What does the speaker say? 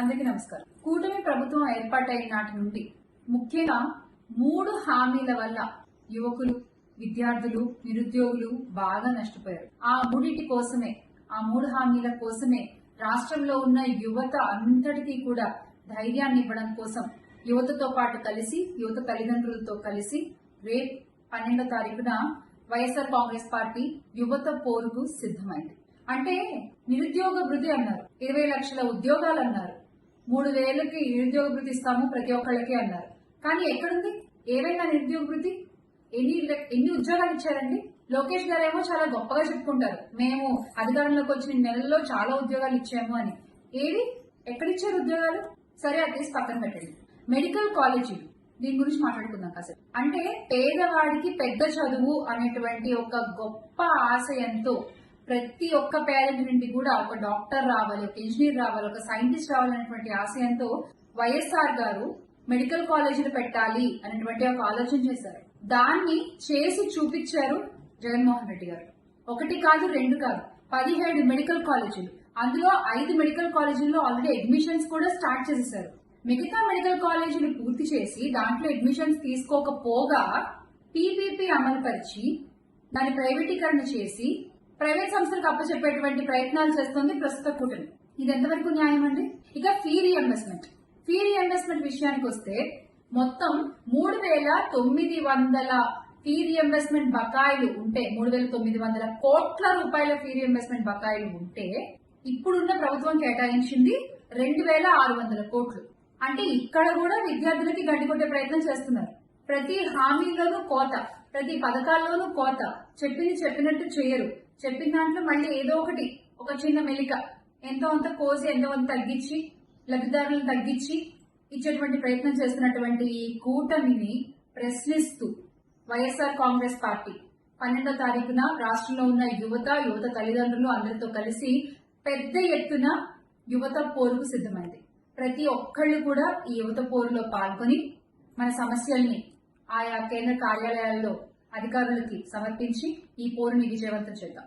అందరికీ నమస్కారం. కూటమి ప్రభుత్వం ఏర్పాటైన నాటి నుండి ముఖ్యంగా మూడు హామీల వల్ల యువకులు విద్యార్థులు నిరుద్యోగులు బాగా నష్టపోయారు. ఆ మూడింటి కోసమే ఆ మూడు హామీల కోసమే రాష్ట్రంలో ఉన్న యువత అంతటికీ కూడా ధైర్యాన్ని ఇవ్వడం కోసం యువతతో పాటు కలిసి యువత తల్లిదండ్రులతో కలిసి రేపు పన్నెండో తారీఖున వైఎస్ఆర్ కాంగ్రెస్ పార్టీ యువత పోరుకు సిద్ధమైంది. అంటే నిరుద్యోగ వృద్ధి అన్నారు ఇరవై లక్షల ఉద్యోగాలు అన్నారు. మూడు వేలకి నిరుద్యోగ భృతి ఇస్తాము ప్రతి ఒక్కళ్ళకి అన్నారు. కానీ ఎక్కడుంది? ఏవైనా నిరుద్యోగ భృతి? ఎన్ని ఎన్ని ఉద్యోగాలు ఇచ్చారండి? లోకేష్ గారు ఏమో చాలా గొప్పగా చెప్పుకుంటారు. మేము అధికారంలోకి వచ్చిన నెలల్లో చాలా ఉద్యోగాలు ఇచ్చాము అని. ఏది? ఎక్కడిచ్చారు ఉద్యోగాలు? సరే అది పక్కన పెట్టండి. మెడికల్ కాలేజీలు దీని గురించి మాట్లాడుకుందాం కాసేపు. అంటే పేదవాడికి పెద్ద చదువు అనేటువంటి ఒక గొప్ప ఆశయంతో ప్రతి ఒక్క పేరెంట్ నుండి కూడా ఒక డాక్టర్ రావాలి ఒక ఇంజనీర్ రావాలి ఒక సైంటిస్ట్ రావాలనేటువంటి ఆశయంతో వైఎస్ఆర్ గారు మెడికల్ కాలేజీలు పెట్టాలి అనేటువంటి ఒక ఆలోచన చేశారు. దాన్ని చేసి చూపించారు జగన్మోహన్ రెడ్డి గారు. ఒకటి కాదు రెండు కాదు పదిహేడు మెడికల్ కాలేజీలు. అందులో ఐదు మెడికల్ కాలేజీల్లో ఆల్రెడీ అడ్మిషన్స్ కూడా స్టార్ట్ చేసేసారు. మిగతా మెడికల్ కాలేజీలు పూర్తి చేసి దాంట్లో అడ్మిషన్స్ తీసుకోకపోగా పీపీపీ అమలుపరిచి దాని ప్రైవేటీకరణ చేసి ప్రైవేట్ సంస్థలకు అప్పచెప్పేటువంటి ప్రయత్నాలు చేస్తుంది ప్రస్తుత కూటమి. ఇది ఎంతవరకు న్యాయం అండి? ఇక ఫీ రీఎంబర్స్మెంట్ ఫీ రీఎంబర్స్మెంట్ విషయానికి వస్తే మొత్తం మూడు వేల తొమ్మిది వందల ఫీ రీఎంబర్స్మెంట్ బకాయిలు ఉంటే మూడు వేల తొమ్మిది వందల కోట్ల రూపాయల ఫీ రీఎంబర్స్మెంట్ బకాయిలు ఉంటే ఇప్పుడున్న ప్రభుత్వం కేటాయించింది రెండు వేల ఆరు వందల కోట్లు. అంటే ఇక్కడ కూడా విద్యార్థులకి గడ్డి కొట్టే ప్రయత్నం చేస్తున్నారు. ప్రతి హామీలోనూ కోత ప్రతి పథకాల్లోనూ కోత. చెప్పింది చెప్పినట్టు చేయరు. చెప్పిన దాంట్లో మళ్ళీ ఏదో ఒకటి ఒక చిన్న మెలిక. ఎంతో అంత కోసి ఎంతో అంత తగ్గించి లబ్ధిదారులను తగ్గించి ఇచ్చేటువంటి ప్రయత్నం చేస్తున్నటువంటి ఈ కూటమిని ప్రశ్నిస్తూ వైఎస్ఆర్ కాంగ్రెస్ పార్టీ పన్నెండో తారీఖున రాష్ట్రంలో ఉన్న యువత యువత తల్లిదండ్రులు అందరితో కలిసి పెద్ద ఎత్తున యువత పోరుకు సిద్ధమైంది. ప్రతి ఒక్కళ్ళు కూడా ఈ యువత పోరులో పాల్గొని మన సమస్యల్ని ఆయా కేంద్ర కార్యాలయాల్లో అధికారులకి సమర్పించి ఈ పోరుని విజయవంతం చేద్దాం.